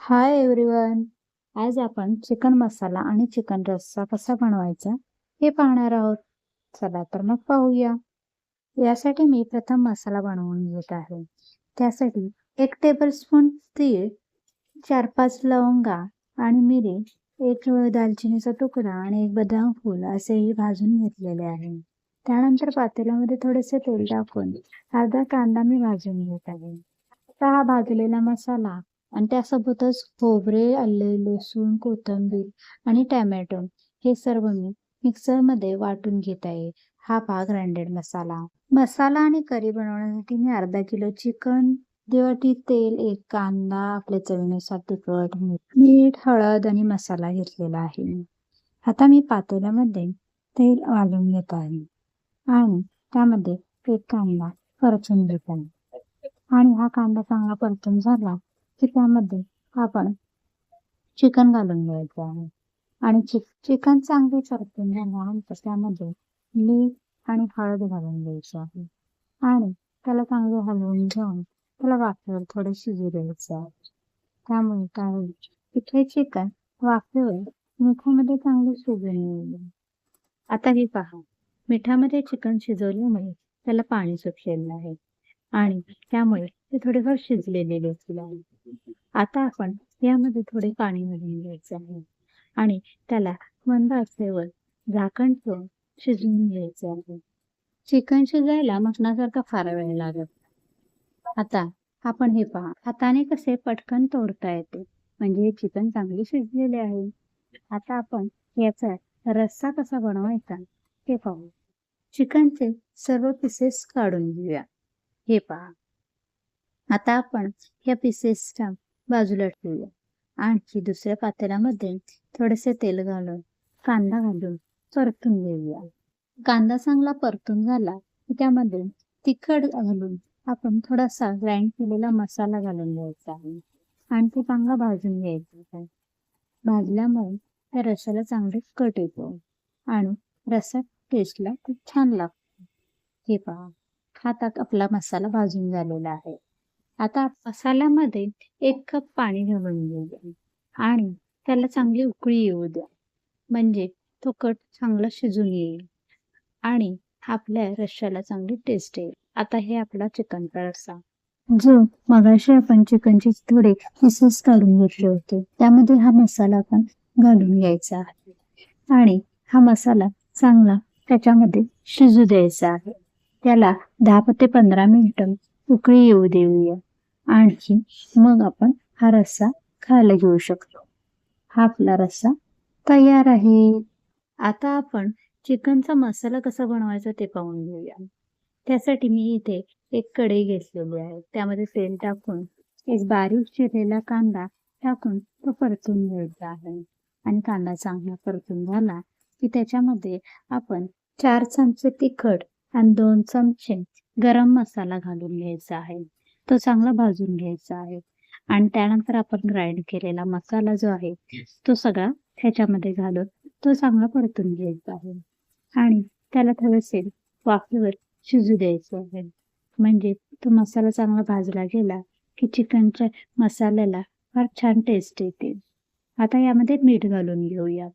Hi everyone आज आपण chicken मसाला आणि चिकन रस्सा कसा बनवायचा हे पाहणार आहोत. चला तर मग पाहूया. यासाठी मी प्रथम मसाला बनवून घेत आहे. त्यासाठी एक टेबलस्पून तीळ चार पाच लवंगा आणि मिरी एक दालचिनीचा तुकडा आणि एक बदाम फूल असेही भाजून घेतलेले आहे. त्यानंतर पातेल्यामध्ये थोडेसे तेल टाकून अर्धा कांदा मी भाजून घेत आहे. आता हा भाजलेला मसाला आणि त्यासोबतच खोबरे आले लसूण कोथिंबीर आणि टॅमॅटो हे सर्व मी मिक्सरमध्ये वाटून घेत आहे. हा भाग ग्राइंडेड मसाला. मसाला आणि करी बनवण्यासाठी मी अर्धा किलो चिकन दिवटी तेल एक कांदा आपल्या चवीनुसार तिखट मीठ हळद आणि मसाला घेतलेला आहे. आता मी पातेल्यामध्ये तेल वाळून घेत आहे. आणि त्यामध्ये एक कांदा परतून घेत आहे. आणि हा कांदा चांगला परतून झाला की त्यामध्ये आपण चिकन घालून घ्यायचं आहे. आणि चिक चिकन चांगले परतून झाल्यानंतर त्यामध्ये मीठ आणि हळद घालून द्यायची आहे. आणि त्याला चांगले हलवून घेऊन त्याला वाफेवर थोडे शिजू द्यायचं आहे. त्यामुळे काय होईल? तिथे चिकन वाफेवर मिठामध्ये चांगले शिजून येईल. आता हे पहा. मिठामध्ये चिकन शिजवल्यामुळे त्याला पाणी सुटलेलं आहे. आणि त्यामुळे ते थोडेफार शिजलेले देखील आहे आता आपण यामध्ये थोडे पाणी घालून घ्यायचे आहे. आणि त्याला मंद आचेवर झाकण ठेवून शिजवून घ्यायचे आहे. चिकन शिजायला मटणासारखा फार वेळ लागत आता आपण हे पहा हाताने कसे पटकन तोडता येते. म्हणजे हे चिकन चांगले शिजलेले आहे. आता आपण याचा रस्सा कसा बनवायचा ते पाहू. चिकनचे सर्व पीसेस काढून घेऊया. हे पहा. आता आपण या पिसेसच्या बाजूला ठेवूया. आणखी दुसऱ्या पातेल्यामध्ये थोडेसे तेल घालून कांदा घालून परतून घेऊया. कांदा चांगला परतून झाला की त्यामध्ये तिखट घालून आपण थोडासा ग्राइंड केलेला मसाला घालून घ्यायचा आहे. आणि ते चांगला भाजून घ्यायचा आहे. भाजल्यामुळे त्या रसाला चांगले कट येतो आणि रसा टेस्टला खूप छान लागतो. हे पहा. आता आपला मसाला भाजून झालेला आहे. आता मसाल्यामध्ये एक कप पाणी घालून घेऊया आणि त्याला चांगली उकळी येऊ द्या. म्हणजे तो कट चांगला शिजून येईल आणि आपल्या रश्श्याला चांगली टेस्ट येईल. आता हे आपला चिकन रस्सा जो मगाशी आपण चिकनचे थोडे पीसेस काढून घेतले होते त्यामध्ये हा मसाला आपण घालून घ्यायचा आहे. आणि हा मसाला चांगला त्याच्यामध्ये शिजू द्यायचा आहे. त्याला दहा ते पंधरा मिनिटं उकळी येऊ देऊया. आणखी मग आपण हा रस्सा खायला घेऊ शकतो. हा आपला रस्सा तयार आहे. आता आपण चिकनचा मसाला कसा बनवायचा ते पाहून घेऊया. त्यासाठी मी इथे एक कढई घेतलेली आहे. त्यामध्ये तेल टाकून एक बारीक चिरलेला कांदा टाकून तो परतून घ्यायचा आहे. आणि कांदा चांगला परतून झाला की त्याच्यामध्ये आपण चार चमचे तिखट आणि दोन चमचे गरम मसाला घालून घ्यायचा आहे. तो चांगला भाजून घ्यायचा आहे. आणि त्यानंतर आपण ग्राइंड केलेला मसाला जो आहे तो सगळा ह्याच्यामध्ये घालून तो चांगला परतून घ्यायचा आहे. आणि त्याला थोडेसे वाफेवर शिजू द्यायचं आहे. म्हणजे तो मसाला चांगला भाजला गेला की चिकनच्या मसाल्याला फार छान टेस्ट येते. आता यामध्ये मीठ घालून घेऊया.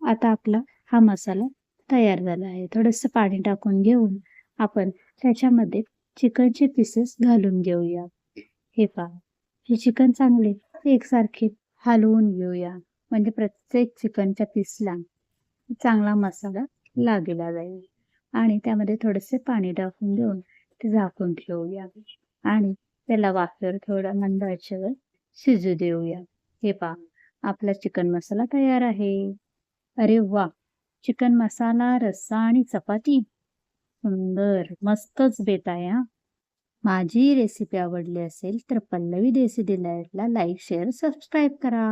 आता आपला हा मसाला तयार झाला आहे. थोडंसं पाणी टाकून घेऊन आपण त्याच्यामध्ये चिकनचे पीसेस घालून घेऊया. हे पहा. हे चिकन चांगले एकसारखे हलवून घेऊया. म्हणजे प्रत्येक चिकनच्या पीसला चांगला मसाला लागला जाईल. आणि त्यामध्ये थोडेसे पाणी टाकून घेऊन ते झाकून ठेवूया. आणि त्याला वाफेवर थोडा मंद आचेवर शिजू देऊया. हे पहा. आपला चिकन मसाला तयार आहे. अरे वा! चिकन मसाला रस्सा आणि चपाती. सुंदर मस्तच बेत आहे हा. माझी रेसिपी आवडली असेल तर पल्लवी देसी डिलाईटला लाईक शेअर सबस्क्राईब करा.